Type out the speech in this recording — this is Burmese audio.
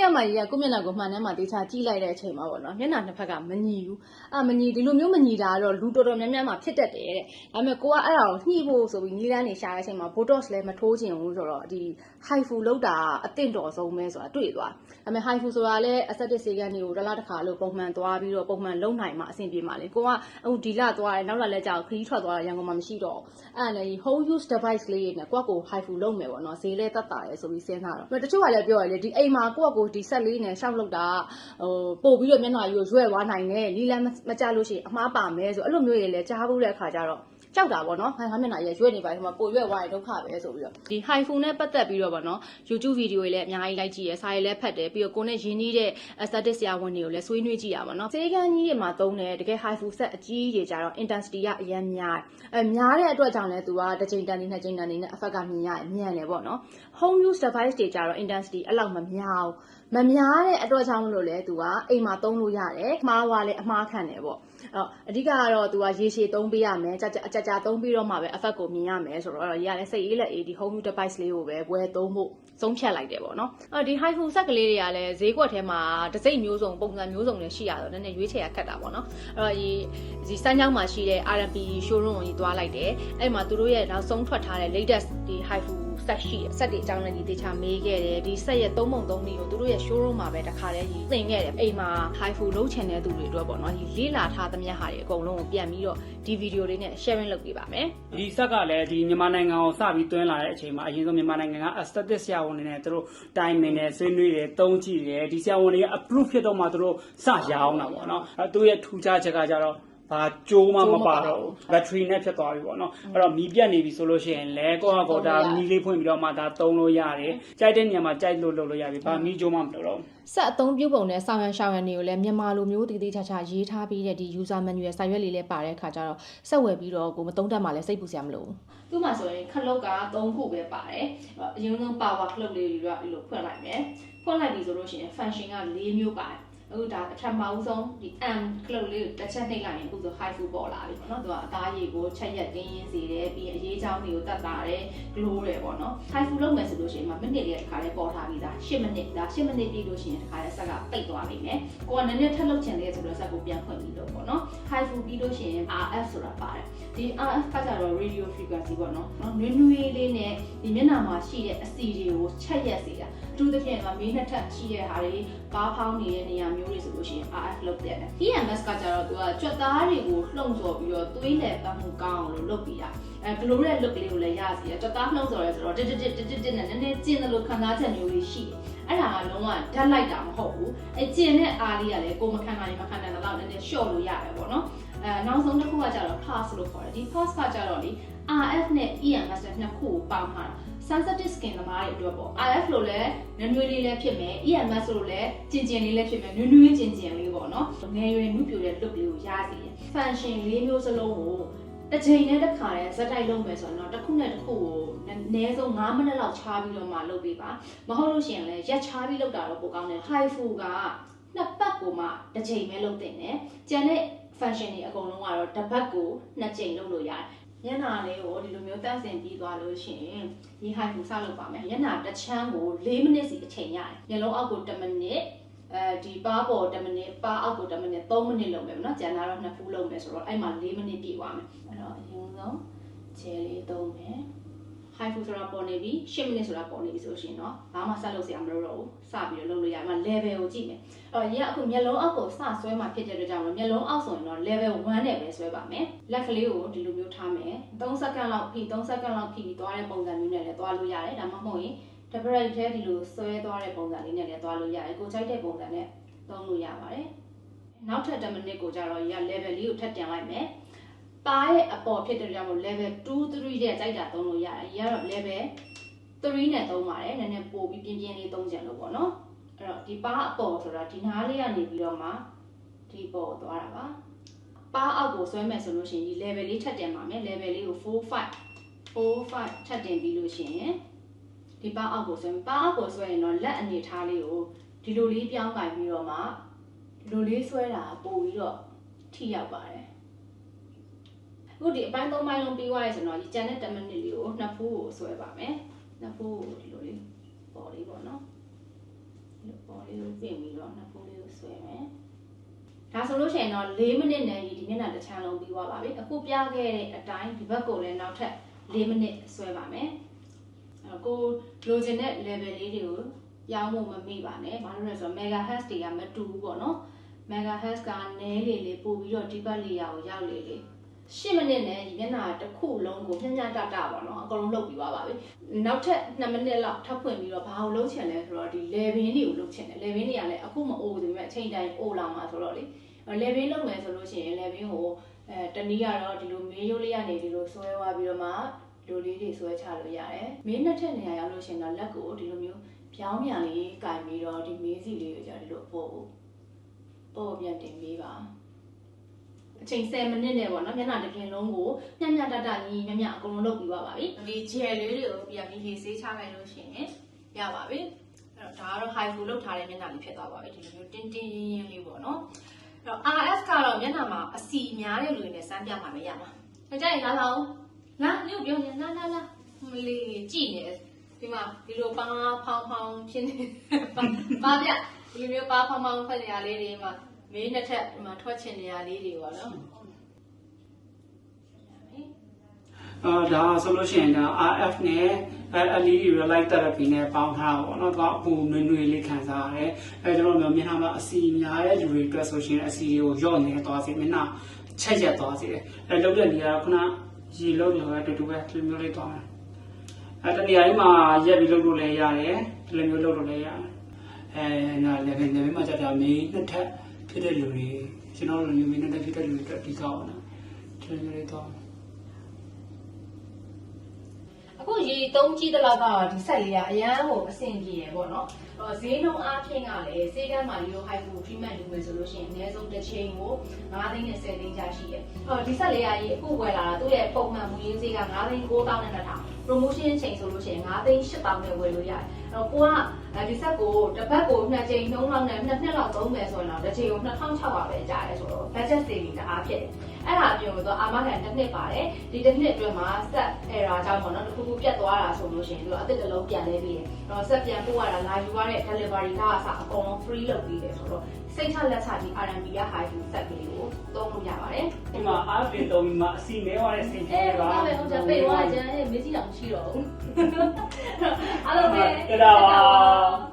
နေ့ကမှကြီးကကိုယ့်မျက်နှာကိုမှန်ထဲမှာတေချာကြည့်လိုက်တဲ့အချိန်မှာပေါ့နော်မျက်နှာနှစ်ဖက်ကမညီဘူးအာမညီဒီလိုမျိုးမညီတာကတော့လူတော်တော်များများမှာဖြစ်တတ်တယ်တဲ့ဒါပေမဲ့ကိုကအဲ့ဒါကိုညှိဖို့ဆိုပြီးနီးလန်းနေရှာတဲ့အချိန်မှာ botox လည်းမထိုးချင်ဘူးဆိုတော့ဒီ haifu လောက်တာအသင့်တော်ဆုံးပဲဆိုတာတွေ့သွားဒါပေမဲ့ haifu ဆိုတာလည်း aesthetic ဆေးကန်းတွေကိုတစ်လားတစ်ခါလို့ပုံမှန်သွားပြီးတော့ပုံမှန်လုံနိုင်မှအဆင်ပြေမှာလေကိုကအခုဒီလသွားတယ်နောက်လာလဲကြောက်ခရီးထွက်သွားတာရန်ကုန်မှာမရှိတော့အဲ့ဒါလည်း home use device လေးတွေနဲ့ကိုကကို haifu လုံမယ်ပေါ့နော်ဈေးလဲတက်တာရယ်ဆိုပြီးစဉ်းစားတော့တချို့ကလည်းပြောရတယ်ဒီအိမ်မှာကိုကကိုဒီဆက်လေးနဲ့ရှောက်လောက်တာဟိုပို့ပြီးတော့မျက်နှာကြီးကိုရွဲ့သွားနိုင်တယ်လီလန်းမကြလို့ရှိရင်အမှားပါမယ်ဆိုအဲ့လိုမျိုးတွေလည်းကြားဘူးတဲ့အခါကျတော့ ကြောက်တာပေါ့နော်။ဟာငါမျက်နှာကြီးရွက်နေပါဒီမှာပိုရွက်သွားရင်ဒုက္ခပဲဆိုပြီးတော့ဒီ iPhone နဲ့ပတ်သက်ပြီးတော့ပေါ့နော် YouTube ဗီဒီယိုတွေလည်းအများကြီးလိုက်ကြည့်ရယ်စာရေးလည်းဖတ်တယ်ပြီးတော့ကိုနဲ့ရင်းနှီးတဲ့ aesthetic ဆရာဝန်တွေကိုလည်းဆွေးနွေးကြည့်ရပါတော့။စေကန်းကြီးတွေမှာသုံးတယ်တကယ် iPhone set အကြီးကြီးကြတော့ intensity ကအရင်များအဲများတဲ့အတွက်ကြောင့်လည်းသူကတစ်ချိန်တန်နေနှစ်ချိန်တန်နေနဲ့ effect ကမြင်ရတယ်မြန်တယ်ပေါ့နော်။ home use device တွေကြတော့ intensity အဲ့လောက်မများဘူး။မများတဲ့အတွက်ကြောင့်မလို့လဲသူကအိမ်မှာသုံးလို့ရတယ်။မှားွားလဲအမှားခံတယ်ပေါ့။ အဲ့တော့အဓိကကတော့သူကရေရှည်သုံးပေးရမယ်ကြကြအကြကြသုံးပြီးတော့မှပဲ effect ကိုမြင်ရမယ်ဆိုတော့ရလည်းစိတ်အေးလက်အေးဒီ home use device လေးကိုပဲဝယ်သုံးဖို့ဆုံးဖြတ်လိုက်တယ်ပေါ့နော်အဲ့ဒီ high food ဆက်ကလေးတွေကလည်းဈေးကွက်ထဲမှာတစ်စိမ့်မျိုးစုံပုံစံမျိုးစုံတွေရှိရတော့နည်းနည်းရွေးချယ်ရခက်တာပေါ့နော်အဲ့တော့ဒီဒီစမ်းချောင်းမှာရှိတဲ့ R&B showroom ကိုကြီးသွားလိုက်တယ်အဲ့မှာသူတို့ရဲ့နောက်ဆုံးထွက်ထားတဲ့ latest ဒီ high food ဆက်ရှိတယ်ဆက်တွေအကြောင်းလည်းဒီတေချာမေးခဲ့တယ်ဒီဆက်ရဲ့သုံးပုံသုံးနည်းကိုသူတို့ရဲ့ showroom မှာပဲတခါတည်းကြီးသင်ခဲ့တယ်အိမ်မှာ high food လုပ်ချင်တဲ့သူတွေအတွက်ပေါ့နော်ဒီလေးလာထားသမျှဟာတွေအကုန်လုံးကိုပြန်ပြီးတော့ဒီဗီဒီယိုလေးနဲ့ sharing လုပ်ပေးပါမယ်ဒီဆက်ကလည်းဒီမြန်မာနိုင်ငံကိုစပြီးတွင်းလာတဲ့အချိန်မှာအရင်ဆုံးမြန်မာနိုင်ငံက aesthetic ဆရာဝန်တွေနဲ့သူတို့တိုင်ပင်တယ်ဆွေးနွေးတယ်တုံးကြည့်တယ်ဒီဆရာဝန်တွေက approve ဖြစ်တော့မှသူတို့စရောင်းတာပေါ့နော်အဲသူရဲ့ထူးခြားချက်ကကြတော့ ဘာကြိုးမှမပါတော့ဘူး battery နဲ့ဖြစ်သွားပြီပေါ့နော်အဲ့တော့မီးပြတ်နေပြီဆိုလို့ရှိရင်လဲကိုယ့်ဟာကိုယ်ဒါမီးလေးဖွင့်ပြီးတော့မှဒါသုံးလို့ရတယ်ကြိုက်တဲ့နေရာမှာကြိုက်လို့လုပ်လို့ရပြီဘာမီးကြိုးမှမလုပ်တော့ဘူးဆက်အသုံးပြုပုံနဲ့ဆောင်ရန်ရှောင်ရန်တွေကိုလည်းမြန်မာလိုမျိုးတည်တည်ချာချာရေးထားပြီးတဲ့ဒီ user manual စာရွက်လေးလည်းပါတဲ့အခါကျတော့ဆက်ဝယ်ပြီးတော့ကိုမသုံးတတ်မှလည်းစိတ်ပူစရာမလိုဘူးသူ့မှာဆိုရင်ခလုတ်က3ခုပဲပါတယ်အရင်ဆုံး power ခလုတ်လေးတွေကဒီလိုဖွင့်လိုက်မယ်ဖွင့်လိုက်ပြီဆိုလို့ရှိရင် function က၄မျိုးပါတယ် အခုဒါအထက်မှာဦးဆုံးဒီ M ခလုတ်လေးကိုတစ်ချက်နှိပ်လိုက်ရင်အခုဆို high food ပေါ်လာပြီပေါ့နော်သူကအသားရည်ကိုချက်ရက်တင်းရင်းစေတယ်ပြီးရင်အရေးချောင်းတွေကိုတက်တာတယ် glow တယ်ပေါ့နော် high food လုပ်မယ်ဆိုလို့ရှိရင်မိနစ်လေးတစ်ခါလေးပေါ်ထားပြီးသား10မိနစ်ဒါ10မိနစ်ပြီးလို့ရှိရင်တစ်ခါလေးဆက်ကပိတ်သွားလိမ့်မယ်ကိုကနည်းနည်းထပ်လုပ်ချင်တဲ့ဆိုတော့ဆက်ကိုပြန်ဖွင့်ပြီးတော့ပေါ့နော် high food ပြီးလို့ရှိရင် RF ဆိုတာပါတယ်ဒီ RF ကကြတော့ radio frequency ပေါ့နော်နော်နွေးနွေးလေးနဲ့ဒီမျက်နှာမှာရှိတဲ့အစီတွေကိုချက်ရက်စေတာအထူးသဖြင့်ကမေးနှစ်ထပ်ရှိတဲ့ဟာတွေကားဖောင်းနေတဲ့နေရာမျိုးတွေဆိုလို့ရှိရင် RF လုပ်တဲ့ EMS ကကြတော့သူကကြွက်သားတွေကိုလှုံ့ဆော်ပြီးတော့သွေးလည်ပတ်မှုကောင်းအောင်လို့လုပ်ပြီးတာအဲဘလိုတဲ့ look လေးကိုလည်းရစီရကြွက်သားလှုံ့ဆော်ရဲဆိုတော့တစ်တစ်တစ်တစ်တစ်နဲ့နည်းနည်းကျင်းတယ်လို့ခံစားချက်မျိုးတွေရှိတယ်အဲ့ဒါကလုံးဝဓာတ်လိုက်တာမဟုတ်ဘူးအဲကျင်တဲ့အားလေးကလည်းကိုမခံနိုင်မခံနိုင်တော့နည်းနည်း short လို့ရတယ်ပေါ့နော်အဲနောက်ဆုံးတစ်ခုကကြတော့ pass လို့ခေါ်တယ်ဒီ pass ကကြတော့လေ RF နဲ့ EMS နဲ့နှစ်ခုကိုပေါင်းထားတာ sensitive skin သမားတွေအတွက်ပေါ့ RF လို့လည်းနွေးနွေးလေးလည်းဖြစ်မယ် EMS လို့လည်းကျင်ကျင်လေးလည်းဖြစ်မယ်နွေးနွေးကျင်ကျင်လေးပေါ့နော်ငယ်ရွယ်မှုပြိုတဲ့ look လေးကိုရစေတယ် function လေးမျိုးစလုံးကိုတစ်ချိန်နဲ့တစ်ခါတည်းဇက်တိုက်လုပ်မယ်ဆိုတော့တစ်ခုနဲ့တစ်ခုကိုအနည်းဆုံး9မိနစ်လောက်ချားပြီးတော့မှလုပ်ပေးပါမဟုတ်လို့ရှိရင်လည်းရက်ချားပြီးလုပ်တာတော့ပိုကောင်းတယ် high fu ကနှစ်ပတ်ကိုမှတစ်ချိန်ပဲလုပ်တင်တယ်ကျန်တဲ့ function တွေအကုန်လုံးကတော့တစ်ပတ်ကိုနှစ်ချိန်လုပ်လို့ရတယ် ညနာလေးကိုဒီလိုမျိုးတန့်စင်ပြီးသွားလို့ရှိရင်ဒီ high fu စလုပ်ပါမယ်ညနာတစ်ချမ်းကို4မိနစ်စီအချိန်ရတယ်ညလုံးအောက်ကို1မိနစ်အဲဒီပါပေါ်10မိနစ်ပါအောက်ကို10မိနစ်3မိနစ်လုပ်မယ်ပေါ့နော်ကျန်တာတော့နှစ်ဖူးလုပ်မယ်ဆိုတော့အဲ့မှာ4မိနစ်ပြည့်သွားမယ်အဲ့တော့အရင်ဆုံးဂျယ်လေးသုံးမယ် high food ဆိုတာပေါ်နေပြီ10မိနစ်ဆိုတာပေါ်နေပြီဆိုရှင်တော့ဘာမှဆက်လုပ်စရာမလိုတော့ဘူးစပြီးတော့လုပ်လို့ရမှာ level ကိုကြည့်မယ်အော်ရေကအခုမျက်လုံးအောက်ကိုစဆွဲမှဖြစ်တဲ့အတွက်ကြောင့်မျက်လုံးအောက်ဆိုရင်တော့ level 1နဲ့ပဲဆွဲပါမယ်လက်ကလေးကိုဒီလိုမျိုးထားမယ်3စက္ကန့်လောက်ဖြီး3စက္ကန့်လောက်ဖြီးပြီးသွားတဲ့ပုံစံမျိုးနဲ့လည်းသွားလို့ရတယ်ဒါမှမဟုတ်ရင် double ထဲဒီလိုဆွဲသွားတဲ့ပုံစံလေးနဲ့လည်းသွားလို့ရတယ်ကိုကြိုက်တဲ့ပုံစံနဲ့သုံးလို့ရပါတယ်နောက်ထပ်10မိနစ်ကိုကြတော့ရေက level လေးကိုထပ်တင်လိုက်မယ် ပါရဲ့အပေါ်ဖြစ်တဲ့ကြောင့်မို့ level 2 3တဲ့ကြိုက်တာသုံးလို့ရတယ်။ရတော့ level 3နဲ့သုံးပါတယ်။နည်းနည်းပို့ပြီးပြင်းပြင်းလေးသုံးကြလို့ပေါ့နော်။အဲ့တော့ဒီပါအပေါ်ဆိုတာဒီနားလေးကနေပြီးတော့မှဒီပေါ်သွားတာပါ။ပါအောက်ကိုဆွဲမယ်ဆိုလို့ရှိရင်ဒီ level လေးထပ်တင်ပါမယ်။ level လေးကို4 5 4 5ထပ်တင်ပြီးလို့ရှိရင်ဒီပါအောက်ကိုဆွဲပါအောက်ကိုဆွဲရင်တော့လက်အနေထားလေးကိုဒီလိုလေးပြောင်းကြပြီးတော့မှဒီလိုလေးဆွဲတာပို့ပြီးတော့ထိရောက်ပါတယ်။ အခုဒီအပိုင်း၃ပိုင်းလုံးပြီးသွားရဆိုတော့ဒီကျန်တဲ့10မိနစ်လေးကိုနှစ်ဖူးကိုဆွဲပါမယ်နှစ်ဖူးကိုဒီလိုလေးပေါ်လေးပေါ့နော်ဒီပေါ်လေးကိုပြင်ပြီးတော့နှစ်ဖူးလေးကိုဆွဲမယ်ဒါဆိုလို့ရှိရင်တော့၄မိနစ်နဲ့ဒီမျက်နှာတစ်ချမ်းလုံးပြီးသွားပါပြီအခုပြခဲ့တဲ့အတိုင်းဒီဘက်ကိုလည်းနောက်ထပ်၄မိနစ်ဆွဲပါမယ်အဲ့တော့ကိုလိုချင်တဲ့ level လေးတွေကိုပြောင်းဖို့မမိပါနဲ့ဘာလို့လဲဆိုတော့ megahertz တွေကမတူဘူးပေါ့နော် megahertz ကနည်းလေလေပို့ပြီးတော့ဒီဘက်လေယာကိုရောက်လေလေ 10မိနစ်နဲ့ဒီမျက်နှာတစ်ခုလုံးကိုညံ့ညံ့တတပေါ့နော်အကုန်လုံးလုပ်ပြီးသွားပါပြီနောက်ထပ်2မိနစ်လောက်ထပ်ဖွင့်ပြီးတော့ဘာကိုလုပ်ချင်လဲဆိုတော့ဒီ level တွေကိုလုပ်ချင်တယ် level တွေကလည်းအခုမအိုးသေးပေမဲ့အချိန်တိုင်းအိုးလာမှာဆိုတော့လေ level လုပ်မယ်ဆိုလို့ရှိရင် level ကိုအဲတနည်းကတော့ဒီလိုမေးရိုးလေးကနေဒီလိုဆွဲသွားပြီးတော့မှဒီလိုလေးတွေဆွဲချလို့ရတယ်မင်းနှစ်ထက်နေရာရောက်လို့ရှိရင်တော့လက်ကိုဒီလိုမျိုးပြောင်းပြန်လေးကင်ပြီးတော့ဒီမေးစီလေးကိုကြာဒီလိုပို့ပို့ပြန်တင်ပေးပါအ ချိန်10မိနစ်နဲ့ပေါ့နော်မျက်နှာတစ်ပြင်လုံးကိုညံ့ညံ့တတညီညံ့ညံ့အကုန်လုံးလုပ်ပြီးပါပါပြီဒီ gel လေးတွေကိုပြန်ပြီးရေဆေးချလိုက်လို့ရှိရင်ရပါပြီအဲ့တော့ဒါကတော့ high flow လုပ်ထားတဲ့မျက်နှာလေးဖြစ်သွားပါပြီဒီလိုမျိုးတင်းတင်းရင်းရင်းလေးပေါ့နော်အဲ့တော့ RS ကတော့မျက်နှာမှာအစီများတဲ့လူတွေနဲ့စမ်းပြမှာပဲရမှာ။ဒါကြရင်လာလာအောင်။လာညို့ပြောနေလာလာလာမလေးကြည့်နေတယ်ဒီမှာဒီလိုပါဖောင်းဖောင်းဖြစ်နေပါပါဗျဒီလိုမျိုးပါဖောင်းဖောင်းဖက်နေရလေးတွေမှာ မေးနှစ်ထက်ဒီမှာထွက်ချင်နေရလေးတွေပေါ့နော်အာဒါဆိုလို့ရှိရင်ဒါ RF နဲ့အဲ LED relight therapy နဲ့ပေါင်းထားတာပေါ့နော်။တော့အပူနွေ့နွေ့လေးခံစားရတယ်။အဲကျွန်တော်တို့မျက်နှာမှာအစီများတဲ့လူတွေအတွက်ဆိုရှင်အစီတွေကိုညော့နေသွားစေမျက်နှာချက်ရက်သွားစေတယ်။အဲလုပ်တဲ့နေရာကခုနရေလုံးရောအတူတူပဲဒီလိုမျိုးလေးသွားမယ်။အဲတနေရာကြီးမှာရက်ပြီးလုပ်လို့လည်းရတယ်။ဒီလိုမျိုးလုပ်လို့လည်းရတယ်။အဲနာလည်းပဲနေမှာကြတာမင်းနှစ်ထပ် ဖြစ်တဲ့လူတွေကျွန်တော်တို့လူမျိုးနှစ်ထပ်ဖြစ်တဲ့လူတွေအတွက်ဒီကောက်အောင်နော်။ဒီလိုမျိုးလေးသွားမယ်အခုရေသုံးကြည့်တဲ့လောက်ကတော့ဒီဆက်လေးကအရန်ဟိုအဆင်ပြေရပေါ့နော်။အော်ဈေးနှုန်းအားဖြင့်ကလည်းဈေးကမ်းမှာဒီလို high flow treatment လုပ်မယ်ဆိုလို့ရှိရင်အနည်းဆုံးတစ်ချိန်ကို9သိန်းနဲ့10သိန်းကြားရှိတယ်။အော်ဒီဆက်လေးကရေအခုဝယ်လာတာသူ့ရဲ့ပုံမှန်မူရင်းဈေးက9သိန်း9000နဲ့1000 promotion ချိန်ဆိုလို့ရှိရင်9သိန်း8000နဲ့ဝယ်လို့ရတယ်။အဲ့ တော့ကိုကဒီဆက်ကိုတစ်ပတ်ကို2ချိန်နှုန်းလောက်နဲ့2နှစ်လောက်သုံးမယ်ဆိုရင်တော့တစ်ချိန်ကို2600ပဲကြားရဲဆိုတော့ budget saving တအားဖြစ်တယ်။အဲ့ဒါအပြင်ကတော့အာမခံတစ်နှစ်ပါတယ်။ဒီတစ်နှစ်အတွင်းမှာ set error ကြောင့်ပေါ့နော်တစ်ခုခုပြတ်သွားတာဆိုလို့ရှိရင်သူကအသစ်တစ်လုံးပြန်လဲပြီးတယ်။အဲ့တော့ set ပြန်ပို့ရတာလာယူရတဲ့ delivery ကအစအကုန်လုံး free လုပ်ပြီးတယ်ဆိုတော့စိတ်ချလက်ချဒီ R&B က high view set ကလေးကိုသုံးလို့ရပါတယ်။ဒီမှာအားပင်တုံးပြီးမှအစီမဲသွားတဲ့စိတ်အေးကြီးဘာပါပဲဟုတ်တယ်ပြေသွားကြတယ်မေးကြည့်တော့မရှိတော့ဘူးအားလုံးပဲတက်တာပါ